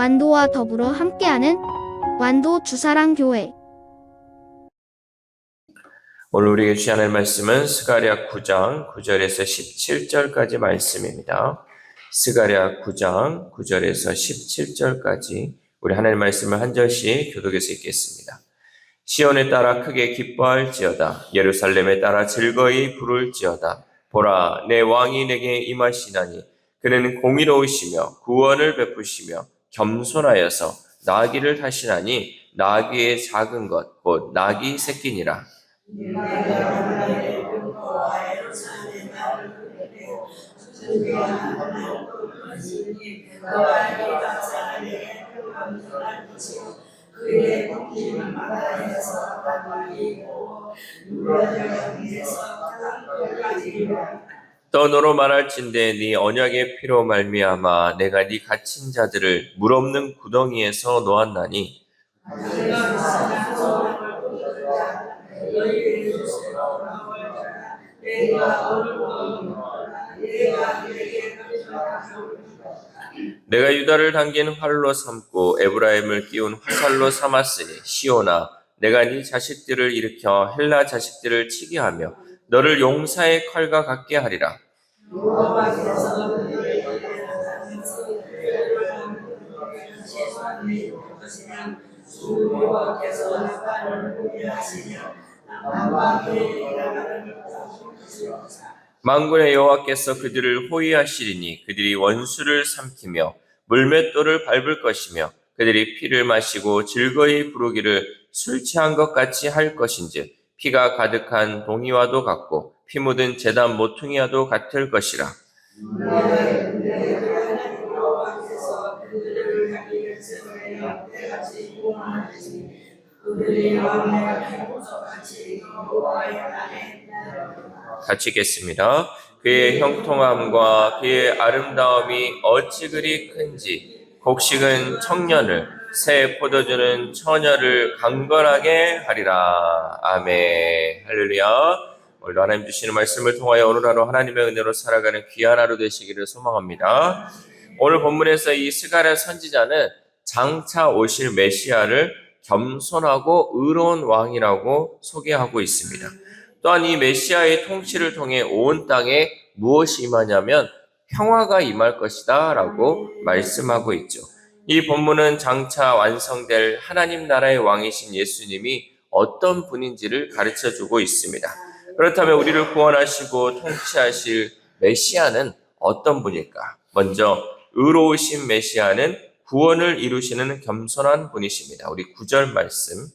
완도와 더불어 함께하는 완도 주사랑 교회 오늘 우리에게 주시 하나님 말씀은 스가랴 9장 9절에서 17절까지 말씀입니다. 스가랴 9장 9절에서 17절까지 우리 하나님 말씀을 한 절씩 교독해서 읽겠습니다. 시온에 따라 크게 기뻐할지어다 예루살렘에 따라 즐거이 부를지어다 보라 내 왕이 내게 임하시나니 그는 공의로우시며 구원을 베푸시며 겸손하여서 나귀를 타시나니 나귀의 작은 것 곧 나귀 새끼니라. 땅끝까지 또 너로 말할진대 네 언약의 피로 말미암아 내가 네 갇힌 자들을 물 없는 구덩이에서 놓았나니? 내가 유다를 당긴 활로 삼고 에브라임을 끼운 화살로 삼았으니 시오나 내가 네 자식들을 일으켜 헬라 자식들을 치게 하며 너를 용사의 칼과 같게 하리라. 망군의 여호와께서 그들을 호위하시리니 그들이 원수를 삼키며 물맷돌을 밟을 것이며 그들이 피를 마시고 즐거이 부르기를 술 취한 것 같이 할 것인즉 피가 가득한 동이와도 같고 피 묻은 재단 모퉁이와도 같을 것이라 같이 읽겠습니다. 그의 형통함과 그의 아름다움이 어찌 그리 큰지 곡식은 청년을 새 포도주는 처녀를 강건하게 하리라. 아멘. 할렐루야. 오늘도 하나님 주시는 말씀을 통하여 오늘 하루 하나님의 은혜로 살아가는 귀한 하루 되시기를 소망합니다. 오늘 본문에서 이 스가랴 선지자는 장차 오실 메시아를 겸손하고 의로운 왕이라고 소개하고 있습니다. 또한 이 메시아의 통치를 통해 온 땅에 무엇이 임하냐면 평화가 임할 것이다 라고 말씀하고 있죠. 이 본문은 장차 완성될 하나님 나라의 왕이신 예수님이 어떤 분인지를 가르쳐 주고 있습니다. 그렇다면 우리를 구원하시고 통치하실 메시아는 어떤 분일까? 먼저 의로우신 메시아는 구원을 이루시는 겸손한 분이십니다. 우리 구절 말씀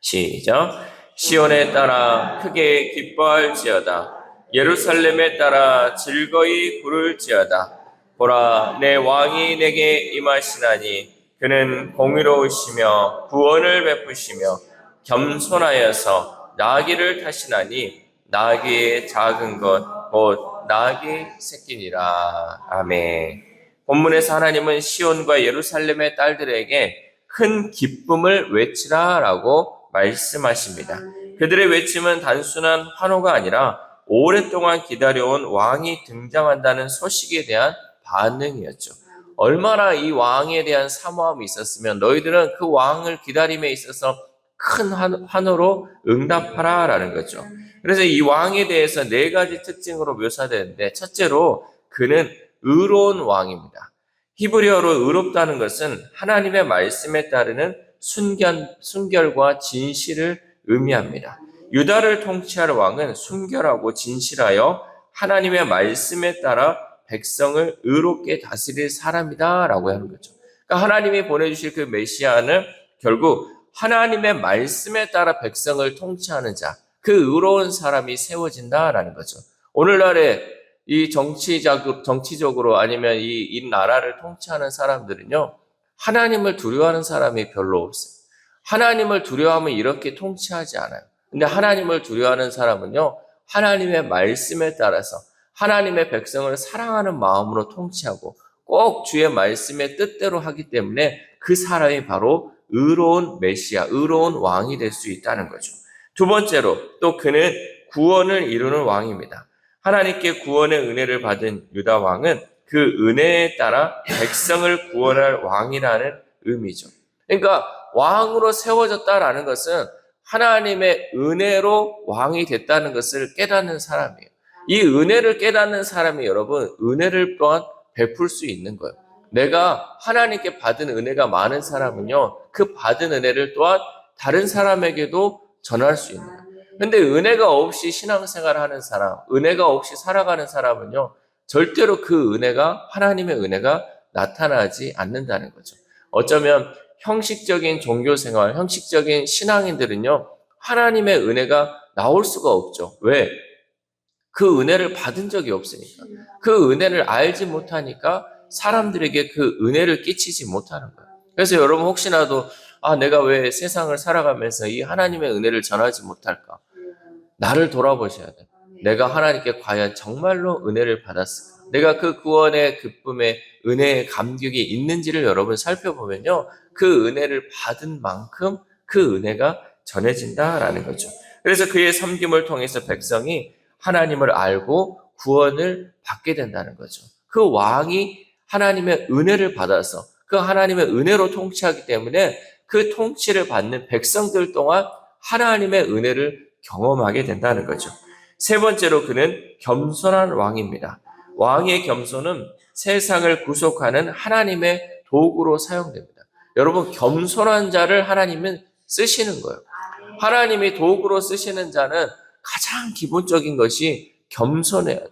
시작. 시온에 따라 크게 기뻐할지어다. 예루살렘에 따라 즐거이 부를지어다. 보라, 내 왕이 내게 임하시나니 그는 공의로우시며 구원을 베푸시며 겸손하여서 나귀를 타시나니 나귀의 작은 것, 곧 나귀 새끼니라. 아멘. 본문에서 하나님은 시온과 예루살렘의 딸들에게 큰 기쁨을 외치라라고 말씀하십니다. 그들의 외침은 단순한 환호가 아니라 오랫동안 기다려온 왕이 등장한다는 소식에 대한 반응이었죠. 얼마나 이 왕에 대한 사모함이 있었으면 너희들은 그 왕을 기다림에 있어서 큰 환호로 응답하라 라는 거죠. 그래서 이 왕에 대해서 네 가지 특징으로 묘사되는데 첫째로 그는 의로운 왕입니다. 히브리어로 의롭다는 것은 하나님의 말씀에 따르는 순결, 순결과 진실을 의미합니다. 유다를 통치할 왕은 순결하고 진실하여 하나님의 말씀에 따라 백성을 의롭게 다스릴 사람이다라고 하는 거죠. 그러니까 하나님이 보내주실 그 메시아는 결국 하나님의 말씀에 따라 백성을 통치하는 자, 그 의로운 사람이 세워진다라는 거죠. 오늘날에 이 정치적, 정치적으로 아니면 이, 이 나라를 통치하는 사람들은요, 하나님을 두려워하는 사람이 별로 없어요. 하나님을 두려워하면 이렇게 통치하지 않아요. 근데 하나님을 두려워하는 사람은요, 하나님의 말씀에 따라서 하나님의 백성을 사랑하는 마음으로 통치하고 꼭 주의 말씀의 뜻대로 하기 때문에 그 사람이 바로 의로운 메시아, 의로운 왕이 될 수 있다는 거죠. 두 번째로 또 그는 구원을 이루는 왕입니다. 하나님께 구원의 은혜를 받은 유다 왕은 그 은혜에 따라 백성을 구원할 왕이라는 의미죠. 그러니까 왕으로 세워졌다라는 것은 하나님의 은혜로 왕이 됐다는 것을 깨닫는 사람이에요. 이 은혜를 깨닫는 사람이 여러분 은혜를 또한 베풀 수 있는 거예요. 내가 하나님께 받은 은혜가 많은 사람은요, 그 받은 은혜를 또한 다른 사람에게도 전할 수 있는 거예요. 근데 은혜가 없이 신앙생활 하는 사람, 은혜가 없이 살아가는 사람은요, 절대로 그 은혜가, 하나님의 은혜가 나타나지 않는다는 거죠. 어쩌면 형식적인 종교 생활, 형식적인 신앙인들은요, 하나님의 은혜가 나올 수가 없죠. 왜? 그 은혜를 받은 적이 없으니까. 그 은혜를 알지 못하니까 사람들에게 그 은혜를 끼치지 못하는 거예요. 그래서 여러분 혹시나도 아, 내가 왜 세상을 살아가면서 이 하나님의 은혜를 전하지 못할까? 나를 돌아보셔야 돼. 내가 하나님께 과연 정말로 은혜를 받았을까? 내가 그 구원의 기쁨에 은혜의 감격이 있는지를 여러분 살펴보면요. 그 은혜를 받은 만큼 그 은혜가 전해진다라는 거죠. 그래서 그의 섬김을 통해서 백성이 하나님을 알고 구원을 받게 된다는 거죠. 그 왕이 하나님의 은혜를 받아서 그 하나님의 은혜로 통치하기 때문에 그 통치를 받는 백성들 동안 하나님의 은혜를 경험하게 된다는 거죠. 세 번째로 그는 겸손한 왕입니다. 왕의 겸손은 세상을 구속하는 하나님의 도구로 사용됩니다. 여러분, 겸손한 자를 하나님은 쓰시는 거예요. 하나님이 도구로 쓰시는 자는 가장 기본적인 것이 겸손해야 돼.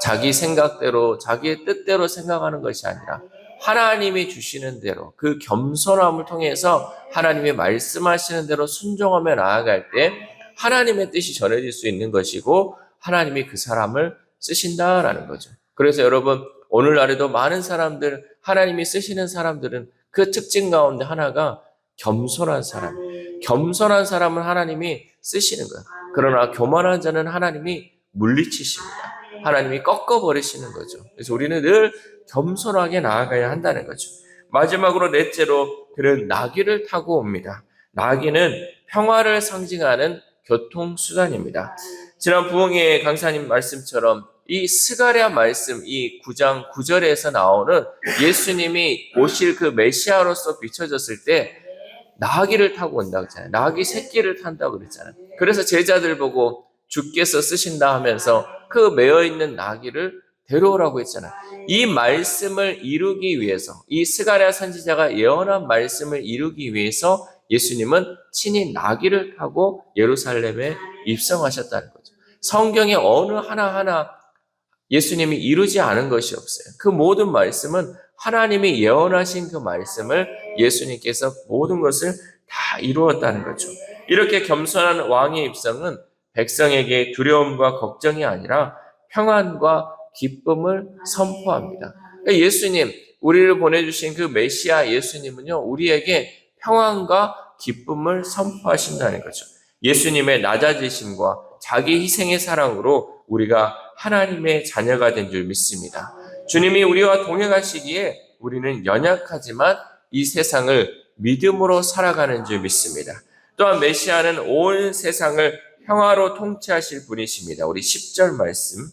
자기 생각대로, 자기의 뜻대로 생각하는 것이 아니라 하나님이 주시는 대로 그 겸손함을 통해서 하나님이 말씀하시는 대로 순종하며 나아갈 때 하나님의 뜻이 전해질 수 있는 것이고 하나님이 그 사람을 쓰신다라는 거죠. 그래서 여러분 오늘날에도 많은 사람들 하나님이 쓰시는 사람들은 그 특징 가운데 하나가 겸손한 사람. 겸손한 사람을 하나님이 쓰시는 거예요. 그러나 교만한 자는 하나님이 물리치십니다. 하나님이 꺾어버리시는 거죠. 그래서 우리는 늘 겸손하게 나아가야 한다는 거죠. 마지막으로 넷째로 그는 나귀를 타고 옵니다. 나귀는 평화를 상징하는 교통수단입니다. 지난 부흥의 강사님 말씀처럼 이 스가랴 말씀 이 9장 9절에서 나오는 예수님이 오실 그 메시아로서 비춰졌을 때 나귀를 타고 온다고 했잖아요. 나귀 새끼를 탄다고 그랬잖아요. 그래서 제자들 보고 주께서 쓰신다 하면서 그 매어 있는 나귀를 데려오라고 했잖아요. 이 말씀을 이루기 위해서 이 스가랴 선지자가 예언한 말씀을 이루기 위해서 예수님은 친히 나귀를 타고 예루살렘에 입성하셨다는 거죠. 성경의 어느 하나하나 예수님이 이루지 않은 것이 없어요. 그 모든 말씀은 하나님이 예언하신 그 말씀을 예수님께서 모든 것을 다 이루었다는 거죠. 이렇게 겸손한 왕의 입성은 백성에게 두려움과 걱정이 아니라 평안과 기쁨을 선포합니다. 그러니까 예수님, 우리를 보내주신 그 메시아 예수님은요, 우리에게 평안과 기쁨을 선포하신다는 거죠. 예수님의 낮아지심과 자기 희생의 사랑으로 우리가 하나님의 자녀가 된 줄 믿습니다. 주님이 우리와 동행하시기에 우리는 연약하지만 이 세상을 믿음으로 살아가는 줄 믿습니다. 또한 메시아는 온 세상을 평화로 통치하실 분이십니다. 우리 10절 말씀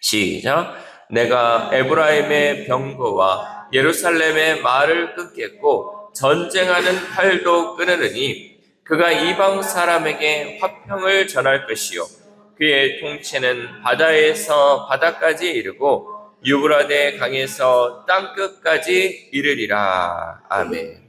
시작. 내가 에브라임의 병거와 예루살렘의 말을 끊겠고 전쟁하는 팔도 끊으리니 그가 이방 사람에게 화평을 전할 것이요 그의 통치는 바다에서 바다까지 이르고 유브라데 강에서 땅 끝까지 이르리라. 아멘.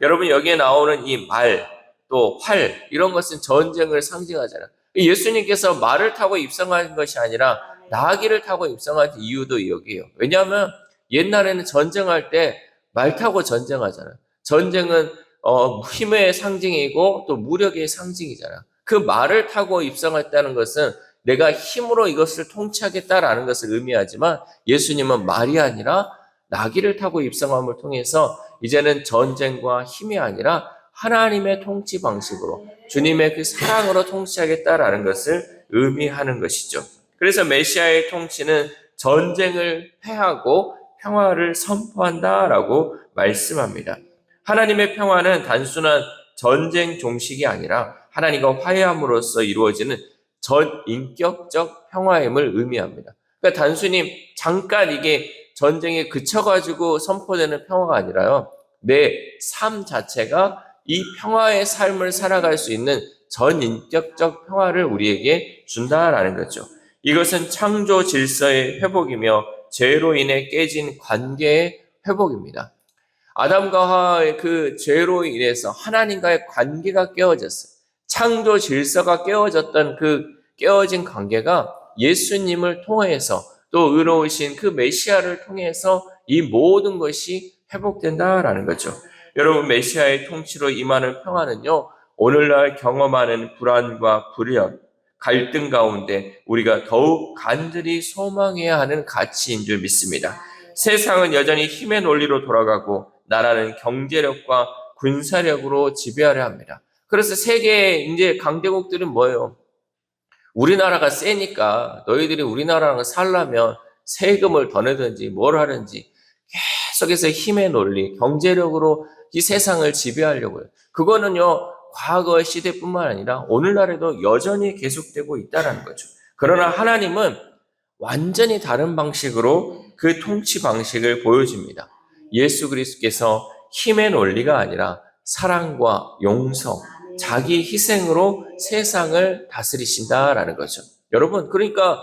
여러분 여기에 나오는 이 말, 또 활, 이런 것은 전쟁을 상징하잖아요. 예수님께서 말을 타고 입성한 것이 아니라 나귀를 타고 입성한 이유도 여기에요. 왜냐하면 옛날에는 전쟁할 때 말 타고 전쟁하잖아요. 전쟁은 어, 힘의 상징이고 또 무력의 상징이잖아요. 그 말을 타고 입성했다는 것은 내가 힘으로 이것을 통치하겠다라는 것을 의미하지만 예수님은 말이 아니라 나귀를 타고 입성함을 통해서 이제는 전쟁과 힘이 아니라 하나님의 통치 방식으로 주님의 그 사랑으로 통치하겠다라는 것을 의미하는 것이죠. 그래서 메시아의 통치는 전쟁을 패하고 평화를 선포한다라고 말씀합니다. 하나님의 평화는 단순한 전쟁 종식이 아니라 하나님과 화해함으로써 이루어지는 전 인격적 평화임을 의미합니다. 그러니까 단순히 잠깐 이게 전쟁에 그쳐가지고 선포되는 평화가 아니라요. 내 삶 자체가 이 평화의 삶을 살아갈 수 있는 전인격적 평화를 우리에게 준다라는 거죠. 이것은 창조 질서의 회복이며 죄로 인해 깨진 관계의 회복입니다. 아담과 하와의 그 죄로 인해서 하나님과의 관계가 깨어졌어요. 창조 질서가 깨어졌던 그 깨어진 관계가 예수님을 통해서 또 의로우신 그 메시아를 통해서 이 모든 것이 회복된다라는 거죠. 여러분 메시아의 통치로 임하는 평화는요. 오늘날 경험하는 불안과 불연, 갈등 가운데 우리가 더욱 간절히 소망해야 하는 가치인 줄 믿습니다. 세상은 여전히 힘의 논리로 돌아가고 나라는 경제력과 군사력으로 지배하려 합니다. 그래서 세계 이제 강대국들은 뭐예요? 우리나라가 세니까 너희들이 우리나라랑 살려면 세금을 더 내든지 뭘 하든지 계속해서 힘의 논리, 경제력으로 이 세상을 지배하려고요. 그거는요, 과거 시대뿐만 아니라 오늘날에도 여전히 계속되고 있다는 거죠. 그러나 하나님은 완전히 다른 방식으로 그 통치 방식을 보여줍니다. 예수 그리스도께서 힘의 논리가 아니라 사랑과 용서, 자기 희생으로 세상을 다스리신다라는 거죠. 여러분, 그러니까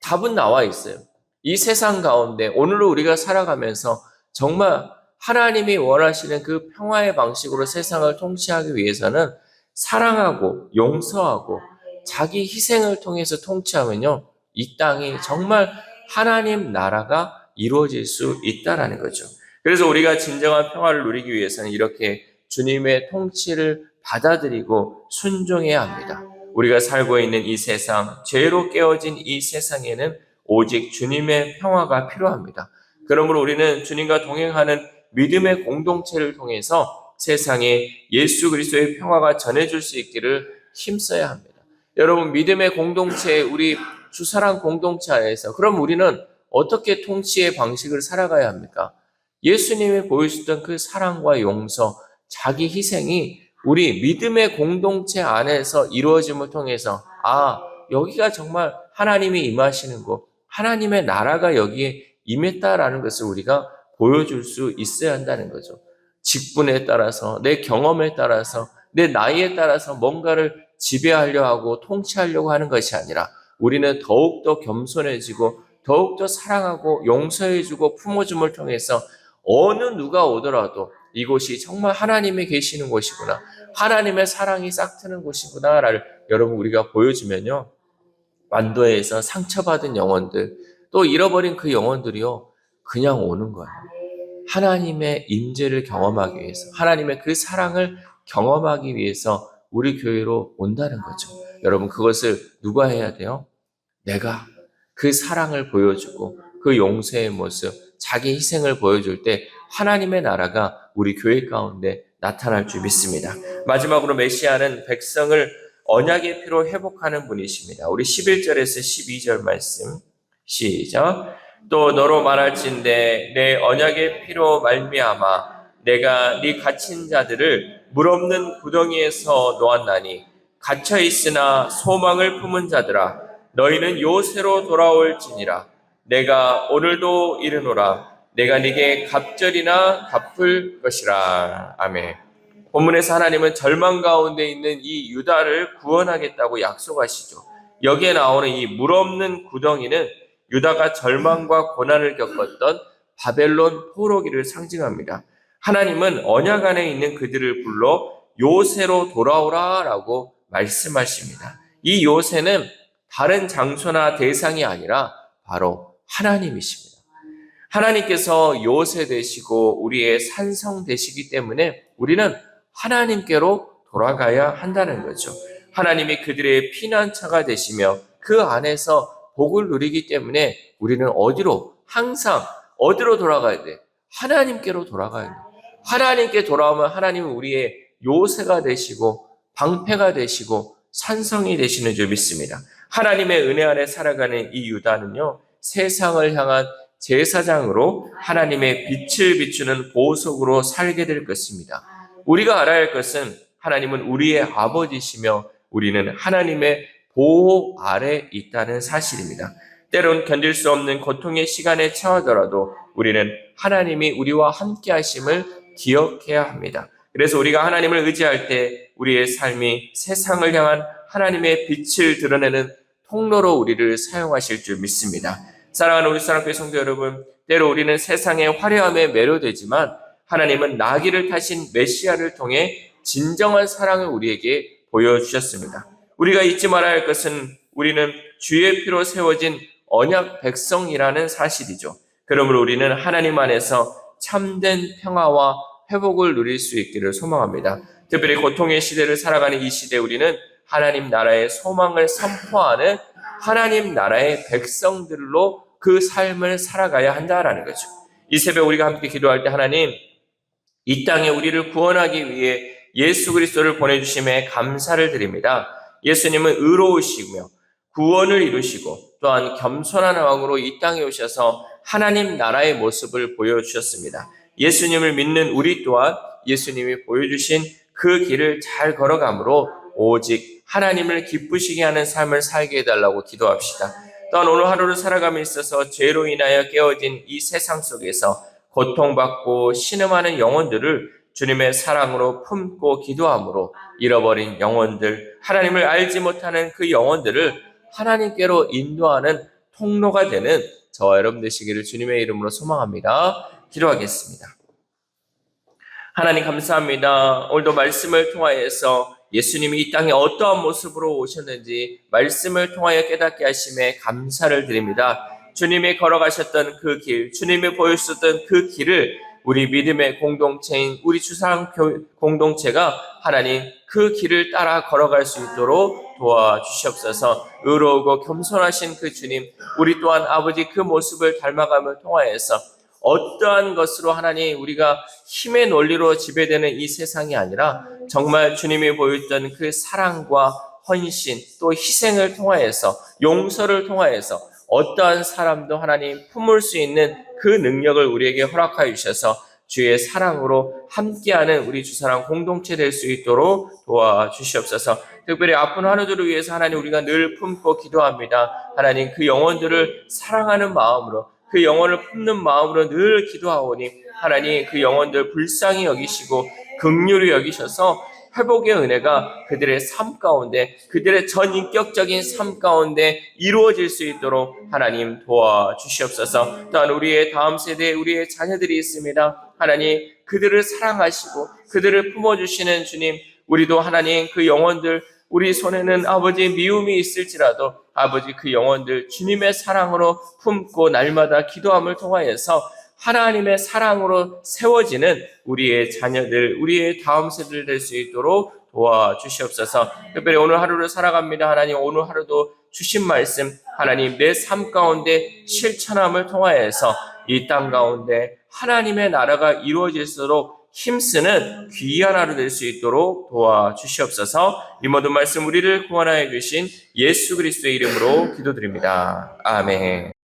답은 나와 있어요. 이 세상 가운데 오늘로 우리가 살아가면서 정말 하나님이 원하시는 그 평화의 방식으로 세상을 통치하기 위해서는 사랑하고 용서하고 자기 희생을 통해서 통치하면요. 이 땅이 정말 하나님 나라가 이루어질 수 있다라는 거죠. 그래서 우리가 진정한 평화를 누리기 위해서는 이렇게 주님의 통치를 받아들이고 순종해야 합니다. 우리가 살고 있는 이 세상, 죄로 깨어진 이 세상에는 오직 주님의 평화가 필요합니다. 그러므로 우리는 주님과 동행하는 믿음의 공동체를 통해서 세상에 예수 그리스도의 평화가 전해줄 수 있기를 힘써야 합니다. 여러분, 믿음의 공동체, 우리 주사랑 공동체 안에서, 그럼 우리는 어떻게 통치의 방식을 살아가야 합니까? 예수님이 보여주셨던 그 사랑과 용서, 자기 희생이 우리 믿음의 공동체 안에서 이루어짐을 통해서, 아, 여기가 정말 하나님이 임하시는 곳, 하나님의 나라가 여기에 임했다라는 것을 우리가 보여줄 수 있어야 한다는 거죠. 직분에 따라서, 내 경험에 따라서, 내 나이에 따라서 뭔가를 지배하려 하고 통치하려고 하는 것이 아니라 우리는 더욱더 겸손해지고 더욱더 사랑하고 용서해주고 품어줌을 통해서 어느 누가 오더라도 이곳이 정말 하나님이 계시는 곳이구나. 하나님의 사랑이 싹트는 곳이구나를 여러분 우리가 보여주면요. 완도에서 상처받은 영혼들, 또 잃어버린 그 영혼들이요. 그냥 오는 거예요. 하나님의 임재를 경험하기 위해서, 하나님의 그 사랑을 경험하기 위해서 우리 교회로 온다는 거죠. 여러분 그것을 누가 해야 돼요? 내가 그 사랑을 보여주고 그 용서의 모습, 자기 희생을 보여줄 때 하나님의 나라가 우리 교회 가운데 나타날 줄 믿습니다. 마지막으로 메시아는 백성을 언약의 피로 회복하는 분이십니다. 우리 11절에서 12절 말씀 시작. 또 너로 말할진대 내 언약의 피로 말미암아 내가 네 갇힌 자들을 물 없는 구덩이에서 놓았나니 갇혀 있으나 소망을 품은 자들아 너희는 요새로 돌아올지니라 내가 오늘도 이르노라 내가 네게 갑절이나 갚을 것이라 아멘. 본문에서 하나님은 절망 가운데 있는 이 유다를 구원하겠다고 약속하시죠. 여기에 나오는 이 물 없는 구덩이는 유다가 절망과 고난을 겪었던 바벨론 포로기를 상징합니다. 하나님은 언약 안에 있는 그들을 불러 요새로 돌아오라라고 말씀하십니다. 이 요새는 다른 장소나 대상이 아니라 바로 하나님이십니다. 하나님께서 요새 되시고 우리의 산성 되시기 때문에 우리는 하나님께로 돌아가야 한다는 거죠. 하나님이 그들의 피난처가 되시며 그 안에서 복을 누리기 때문에 우리는 어디로 항상 어디로 돌아가야 돼? 하나님께로 돌아가야 돼. 하나님께 돌아오면 하나님은 우리의 요새가 되시고 방패가 되시고 산성이 되시는 줄 믿습니다. 하나님의 은혜 안에 살아가는 이 유다는요, 세상을 향한 제사장으로 하나님의 빛을 비추는 보석으로 살게 될 것입니다. 우리가 알아야 할 것은 하나님은 우리의 아버지시며 우리는 하나님의 보호 아래 있다는 사실입니다. 때론 견딜 수 없는 고통의 시간에 처하더라도 우리는 하나님이 우리와 함께 하심을 기억해야 합니다. 그래서 우리가 하나님을 의지할 때 우리의 삶이 세상을 향한 하나님의 빛을 드러내는 통로로 우리를 사용하실 줄 믿습니다. 사랑하는 우리 사랑교회 성도 여러분, 때로 우리는 세상의 화려함에 매료되지만 하나님은 나귀를 타신 메시아를 통해 진정한 사랑을 우리에게 보여주셨습니다. 우리가 잊지 말아야 할 것은 우리는 주의 피로 세워진 언약 백성이라는 사실이죠. 그러므로 우리는 하나님 안에서 참된 평화와 회복을 누릴 수 있기를 소망합니다. 특별히 고통의 시대를 살아가는 이 시대 우리는 하나님 나라의 소망을 선포하는 하나님 나라의 백성들로 그 삶을 살아가야 한다라는 거죠. 이 새벽 우리가 함께 기도할 때 하나님 이 땅에 우리를 구원하기 위해 예수 그리스도를 보내주심에 감사를 드립니다. 예수님은 의로우시며 구원을 이루시고 또한 겸손한 왕으로 이 땅에 오셔서 하나님 나라의 모습을 보여주셨습니다. 예수님을 믿는 우리 또한 예수님이 보여주신 그 길을 잘 걸어가므로 오직 하나님을 기쁘시게 하는 삶을 살게 해달라고 기도합시다. 또한 오늘 하루를 살아감에 있어서 죄로 인하여 깨어진 이 세상 속에서 고통받고 신음하는 영혼들을 주님의 사랑으로 품고 기도함으로 잃어버린 영혼들, 하나님을 알지 못하는 그 영혼들을 하나님께로 인도하는 통로가 되는 저와 여러분 되시기를 주님의 이름으로 소망합니다. 기도하겠습니다. 하나님 감사합니다. 오늘도 말씀을 통하여서 예수님이 이 땅에 어떠한 모습으로 오셨는지 말씀을 통하여 깨닫게 하심에 감사를 드립니다. 주님이 걸어가셨던 그 길, 주님이 보여주셨던 그 길을 우리 믿음의 공동체인 우리 주상 공동체가 하나님 그 길을 따라 걸어갈 수 있도록 도와주시옵소서. 의로우고 겸손하신 그 주님, 우리 또한 아버지 그 모습을 닮아감을 통하여서 어떠한 것으로 하나님 우리가 힘의 논리로 지배되는 이 세상이 아니라 정말 주님이 보였던 그 사랑과 헌신 또 희생을 통하여서 용서를 통하여서 어떠한 사람도 하나님 품을 수 있는 그 능력을 우리에게 허락하여 주셔서 주의 사랑으로 함께하는 우리 주사랑 공동체 될 수 있도록 도와주시옵소서. 특별히 아픈 환우들을 위해서 하나님 우리가 늘 품고 기도합니다. 하나님 그 영혼들을 사랑하는 마음으로 그 영혼을 품는 마음으로 늘 기도하오니 하나님 그 영혼들 불쌍히 여기시고 극률히 여기셔서 회복의 은혜가 그들의 삶 가운데 그들의 전인격적인 삶 가운데 이루어질 수 있도록 하나님 도와주시옵소서. 또한 우리의 다음 세대에 우리의 자녀들이 있습니다. 하나님 그들을 사랑하시고 그들을 품어주시는 주님 우리도 하나님 그 영혼들 우리 손에는 아버지 미움이 있을지라도 아버지 그 영혼들 주님의 사랑으로 품고 날마다 기도함을 통하여서 하나님의 사랑으로 세워지는 우리의 자녀들, 우리의 다음 세대를 될수 있도록 도와주시옵소서. 특별히 오늘 하루를 살아갑니다. 하나님 오늘 하루도 주신 말씀, 하나님 내 삶 가운데 실천함을 통하여서 이 땅 가운데 하나님의 나라가 이루어질수록 힘쓰는 귀한 하루 될 수 있도록 도와주시옵소서. 이 모든 말씀 우리를 구원하여 주신 예수 그리스도의 이름으로 기도드립니다. 아멘.